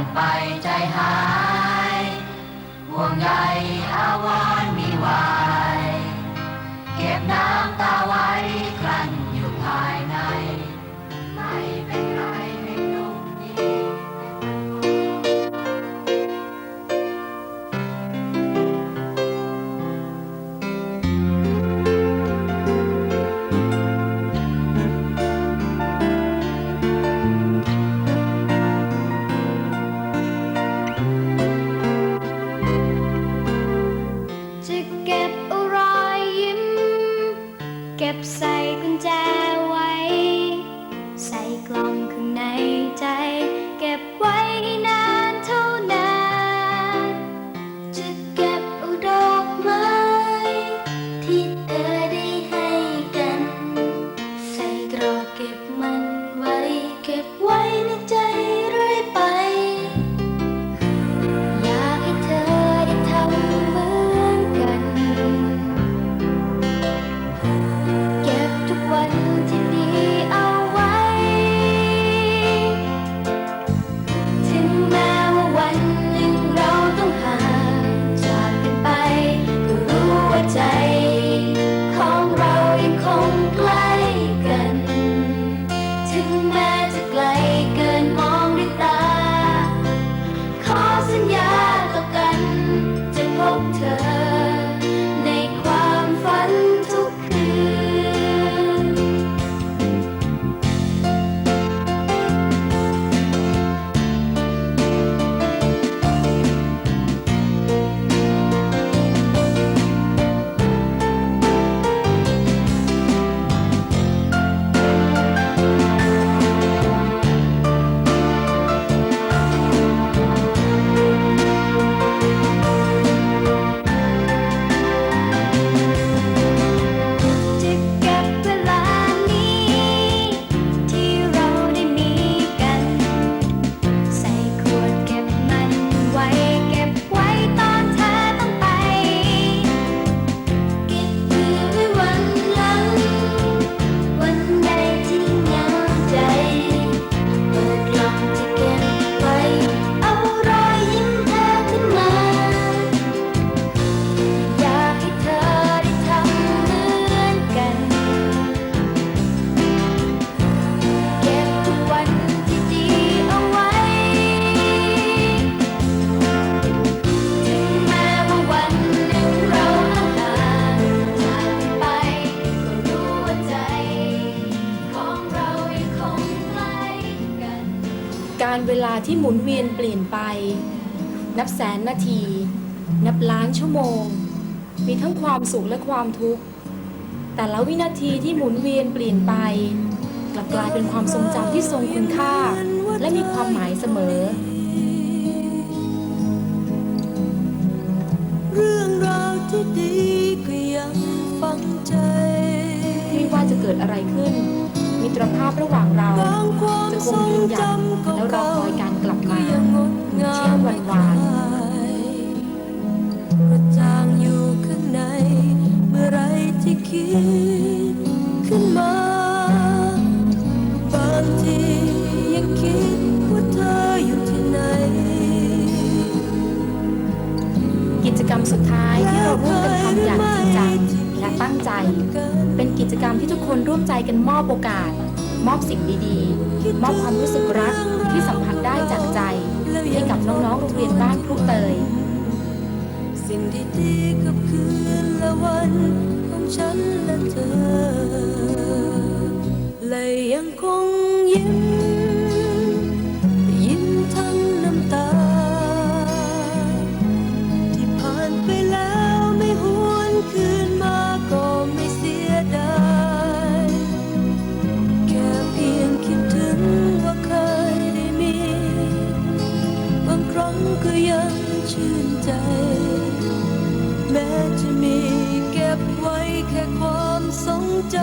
นไปใจหาย ห่วงใยอาวรมีไว้เก็บน้ำ ก็บไว้ในใจเรื่อยไป อยากให้เธอได้ทำเหมือนกัน เก็บทุกวันที่ดีเอาไว้ ถึงแม้ว่าวันหนึ่งเราต้องห่างจากกันไป ก็รู้ว่าใจ ของเรายังคงใกล้กัน ถึงแม้ การเวลาที่หมุนเวียนเปลี่ยนไป นับแสนนาที นับล้านชั่วโมง มีทั้งความสุขและความทุกข์ แต่ละวินาทีที่หมุนเวียนเปลี่ยนไป กลับกลายเป็นความทรงจำที่ทรงคุณค่า และมีความหมายเสมอ เรื่องราวที่ดีก็ยังฝังใจ ไม่ว่าจะเกิดอะไรขึ้น มิตรภาพระหว่างเราบางความจะคทงรงยืนหยัดจำเก่าแล้วรอคอยการกลับๆก็มายังงดงาเช่นมวันวานกระจ่างอยู่ข้างในเมื่อไรที่คิด เป็นกิจกรรมที่ทุกคนร่วมใจกันมอบโอกาส มอบสิ่งดีๆ มอบความรู้สึกรักที่สัมผัสได้จากใจ ให้กับน้องๆโรงเรียนบ้านพลุเตย สิ่งดีๆกับคืนละวันของฉันและเธอและยังคง จะมีเก็บไว้แค่ความทรงจ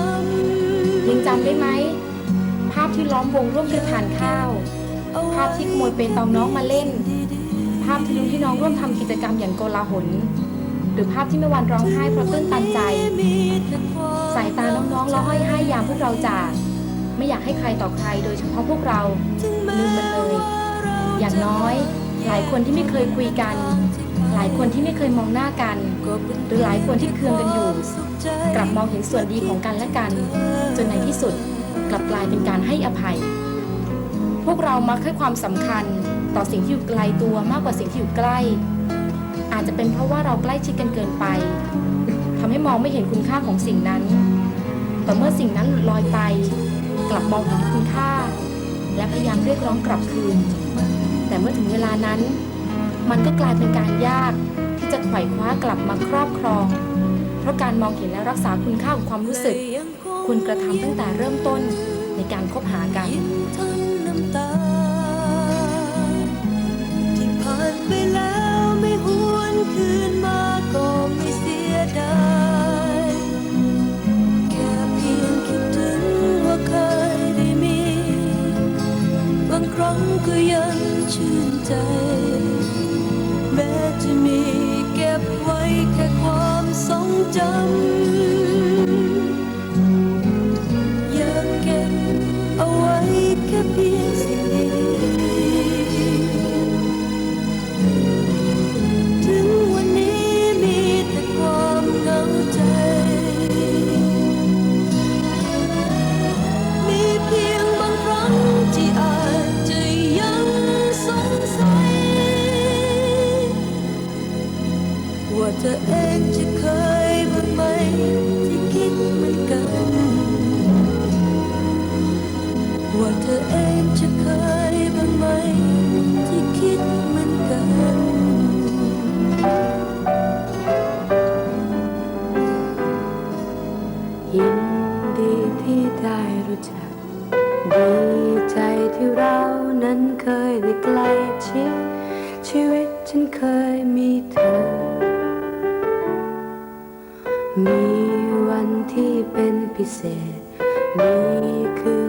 ำยังจำได้ไหม ภาพที่ล้อมวงร่วมกันทานข้าว ภาพที่ขโมยเปตองน้องมาเล่น ภาพที่ลุ้นพี่น้องร่วมทำกิจกรรมอย่างโกลาหล หรือภาพที่แม่วันร้องไห้เพราะตื้นตันใจ สายตาน้องๆร้องไห้ให้ยามพวกเราจาก ไม่อยากให้ใครต่อใครโดยเฉพาะพวกเราลืมมันเลย อย่างน้อย หลายคนที่ไม่เคยคุยกัน หลายคนที่ไม่เคยมองหน้ากัน หรือหลายคนที่เคืองกันอยู่ กลับมองเห็นส่วนดีของกันและกัน จนในที่สุดกลับกลายเป็นการให้อภัย พวกเรามักให้ความสำคัญต่อสิ่งที่อยู่ไกลตัวมากกว่าสิ่งที่อยู่ใกล้ อาจจะเป็นเพราะว่าเราใกล้ชิดกันเกินไปทำให้มองไม่เห็นคุณค่าของสิ่งนั้น แต่เมื่อสิ่งนั้นหลุดลอยไป กลับมองเห็นคุณค่า และพยายามเรียกร้องกลับคืน แต่เมื่อถึงเวลานั้น มันก็กลายเป็นการยากที่จะไขว่คว้ากลับมาครอบครอง เพราะการมองเห็นและรักษาคุณค่าของความรู้สึกควรกระทำตั้งแต่เริ่มต้นในการคบหากันครั้งก็ยังชื่นใจ จำ เรานั้นเคยได้ใกล้ชิดชีวิตฉันเคยมีเธอ มีวันที่เป็นพิเศษ นี่คือ